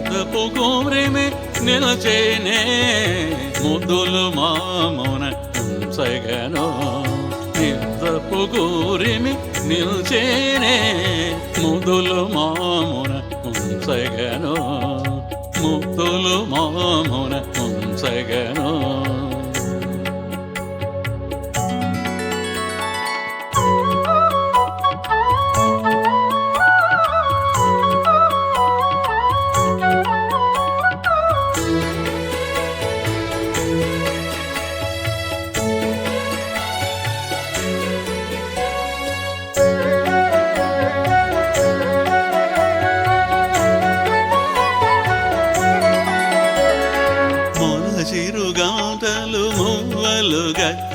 నిద్దపు కోరిమి నిలచేనే ముద్దులు మామున ఉంచగను నిద్దపు కోరిమి నిల్చేనే ముద్దులు మామున ఉంచగను ముద్దులు మామున ఉంచగను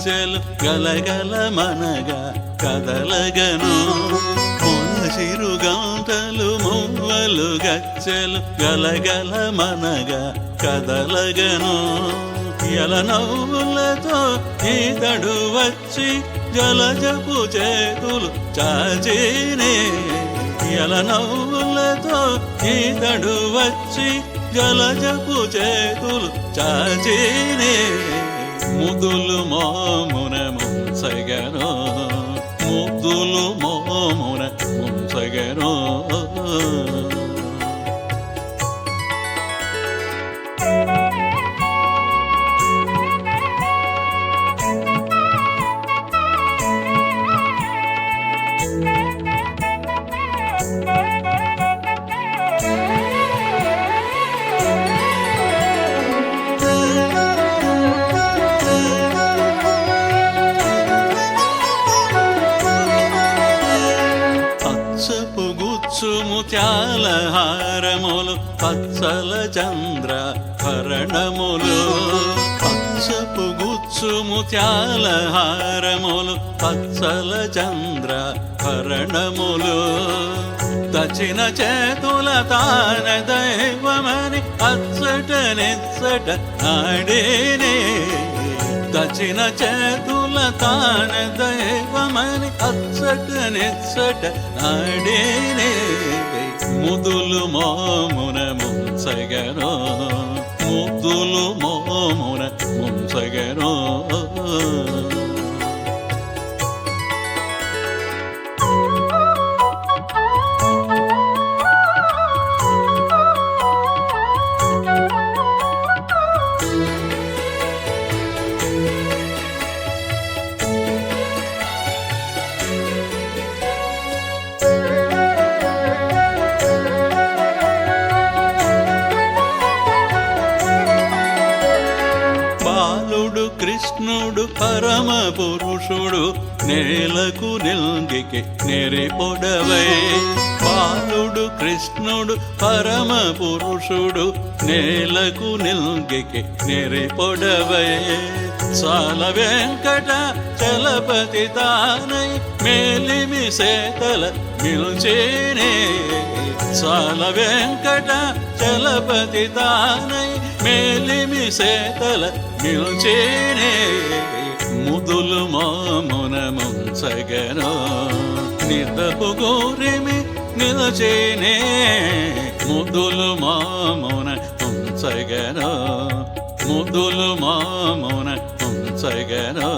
గచ్చలు గలగల మనగా కదలగను. మొలచిరుగాటలు మువ్వలు గచ్చలు గలగల మనగా కదలగను. ఎల నవ్వులతో ఈతడు వచ్చి జలజపు చేతులు చాచేనే. ఎల నవ్వులతో ఈతడు వచ్చి జలజపు చేతులు చాచేనే. ముదులు మామున ముంచగను. ముదులు మామున ముంచగను. ముత్యాల హారములు పచ్చల చంద్ర భరణములు. పచ్చపు గుచ్చు ముత్యాల హారములు పచ్చల చంద్ర భరణములు. దచిన చేతుల తాన దైవమని అచ్చట నెచ్చట నాడేనే. దచిన చేతుల తాన దైవమని అచ్చట నెచ్చట నాడేనే. ముంచగను ముద్దులు మోమున ముంచగను కృష్ణుడు పరమ పురుషుడు నేలకు నిల్గికి నెరిపొడవై బాలుడు కృష్ణుడు పరమ పురుషుడు నేలకు నిల్గికి నెరిపొడవై చాల వెంకట చలపతి తానై మేలిమి సేతల నిల్చేనే. చాల వెంకట చలపతి తానై మేలిమి సేతల నిల్చేనే ముదులు మామున ముంచగను. నిదపు గోరిమి నిలచేనే ముదులు మామున ముంచగను. ముదులు మామున ముంచగను.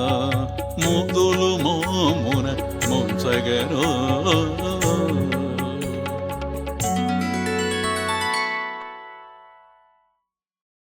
ముదులు మామున ముంచగను.